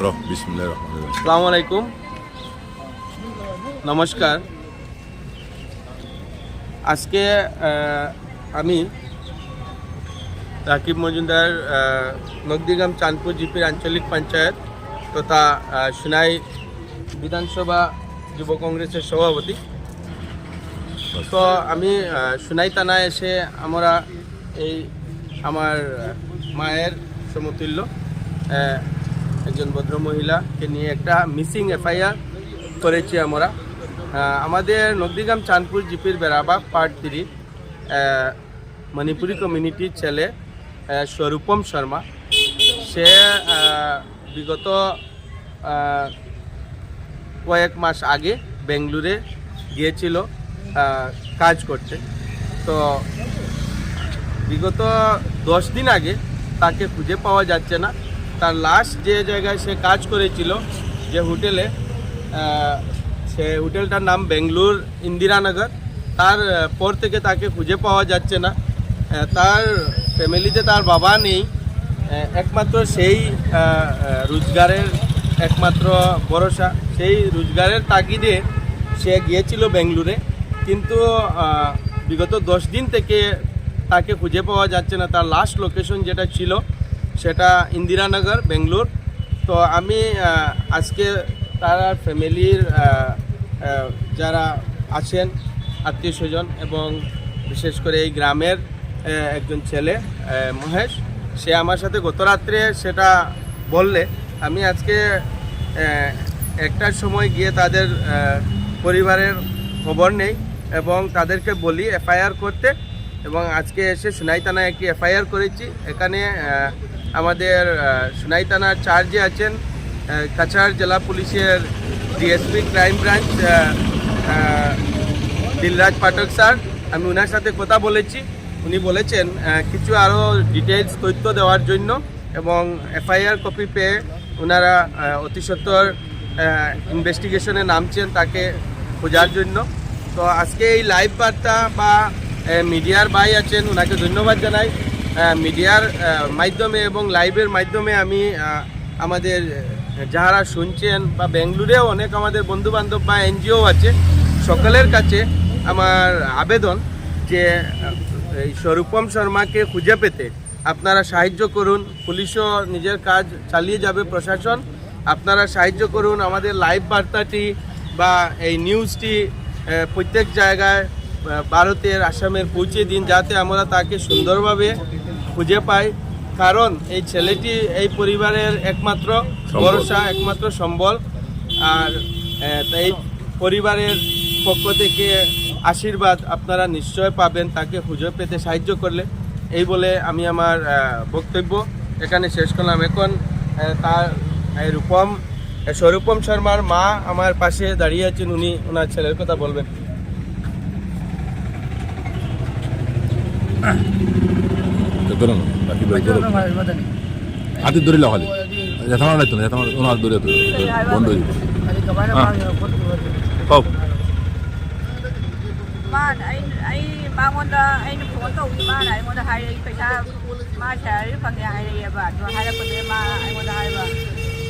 আসসালামু আলাইকুম নমস্কার আজকে আমি রাকিব মজুমদার নকদিগাম চাঁদপুর জিপির আঞ্চলিক পঞ্চায়েত তথা সুনাই বিধানসভা যুব কংগ্রেসের সভাপতি। তো আমি সুনাই থানায় এসে আমরা এই আমার মায়ের সমতুল্য একজন ভদ্র মহিলাকে নিয়ে একটা মিসিং এফআইআর করেছি আমরা। আমাদের নকদিগাম চাঁদপুর জিপির বেড়াবাগ পার্ট থ্রি মণিপুরি কমিউনিটির ছেলে স্বরূপম শর্মা। সে বিগত কয়েক মাস আগে বেঙ্গলুরে গিয়েছিল কাজ করতে। তো বিগত দশ দিন আগে তাকে খুঁজে পাওয়া যাচ্ছে না। তার লাস্ট যে জায়গায় সে কাজ করেছিল, যে হোটেলে সে হোটেলটার নাম বেঙ্গলুর ইন্দিরানগর তার পর থেকে তাকে খুঁজে পাওয়া যাচ্ছে না। তার ফ্যামিলিতে তার বাবা নেই। একমাত্র সেই রোজগারের একমাত্র ভরসা। সেই রোজগারের তাগিদে সে গিয়েছিল বেঙ্গলুরে। কিন্তু বিগত দশ দিন থেকে তাকে খুঁজে পাওয়া যাচ্ছে না। তার লাস্ট লোকেশন যেটা ছিল সেটা ইন্দিরানগর বেঙ্গলোর। তো আমি আজকে তার ফ্যামিলির যারা আছেন, আত্মীয় স্বজন এবং বিশেষ করে এই গ্রামের একজন ছেলে মহেশ, সে আমার সাথে গত রাত্রে সেটা বললে, আমি আজকে একটার সময় গিয়ে তাদের পরিবারের খবর নেই এবং তাদেরকে বলি এফআইআর করতে এবং আজকে এসে সুনাই থানায় একটি এফআইআর করেছি। এখানে আমাদের সুনাই থানার চার্জে আছেন কাছাড় জেলা পুলিশের DSP crime branch Dilraj Pathak sir. আমি ওনার সাথে কথা বলেছি। উনি বলেছেন কিছু আরও ডিটেলস তথ্য দেওয়ার জন্য এবং এফআইআর কপি পেয়ে ওনারা অতি সত্বর ইনভেস্টিগেশনে নামছেন তাকে খোঁজার জন্য। তো আজকে এই লাইভ বার্তা বা মিডিয়ার ভাই আছেন ওনাকে ধন্যবাদ জানাই। মিডিয়ার মাধ্যমে এবং লাইভের মাধ্যমে আমি আমাদের যারা শুনছেন বা বেঙ্গলুরেও অনেক আমাদের বন্ধু বান্ধব বা এনজিও আছে, সকলের কাছে আমার আবেদন যে এই স্বরূপম শর্মাকে খুঁজে পেতে আপনারা সাহায্য করুন। পুলিশও নিজের কাজ চালিয়ে যাবে প্রশাসন। আপনারা সাহায্য করুন আমাদের লাইভ বার্তাটি বা এই নিউজটি প্রত্যেক জায়গায় ভারতের আসামের পৌঁছে দিন যাতে আমরা তাকে সুন্দরভাবে খুঁজে পাই। কারণ এই ছেলেটি এই পরিবারের একমাত্র ভরসা একমাত্র সম্বল। আর এই পরিবারের পক্ষ থেকে আশীর্বাদ আপনারা নিশ্চয় পাবেন তাকে খুঁজে পেতে সাহায্য করলে। এই বলে আমি আমার বক্তব্য এখানে শেষ করলাম। এখন তার রূপম স্বরূপম শর্মার মা আমার পাশে দাঁড়িয়ে আছেন। উনি ওনার ছেলের কথা বলবেন। تدور لكن بدور حتى تدور له خالي يا ثمان لا تنا يا ثمان تنا تدور بندو طب. ما أي أي ما مودا أي نقول كوي ما أي مودا هاي بيشا ما شاري فنجي هاي يبات ما هاي بدي ما أي مودا هاي بات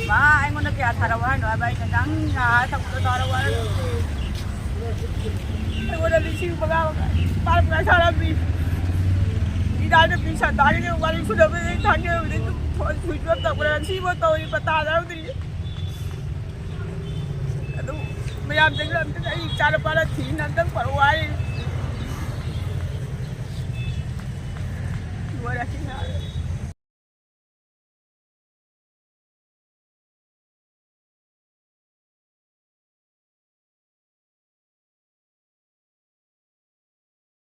ما أي مودا كيا ثروان وابا ينعم ها تقول ثروان. أي مودا بيشيو بقى بقى بقى ثروان بيش ꯊꯥꯡꯉꯕꯗꯤ ꯑꯗꯨꯝ ꯐꯣꯟ ꯁ꯭ꯋꯤꯆ ꯑꯣꯐ ꯇꯧꯈ꯭ꯔꯦ ꯁꯤꯐꯥꯎ ꯇꯧꯔꯤ ꯄꯇꯥ ꯌꯥꯎꯗ꯭ꯔꯤ ꯑꯗꯨ ꯃꯌꯥꯝꯗꯁꯨ ꯑꯝꯇ ꯑꯩ ꯏꯆꯥ ꯅꯨꯄꯥꯅ ꯊꯤꯅ ꯑꯝꯇꯪ ꯄꯔꯛꯑꯣ ꯍꯥꯏ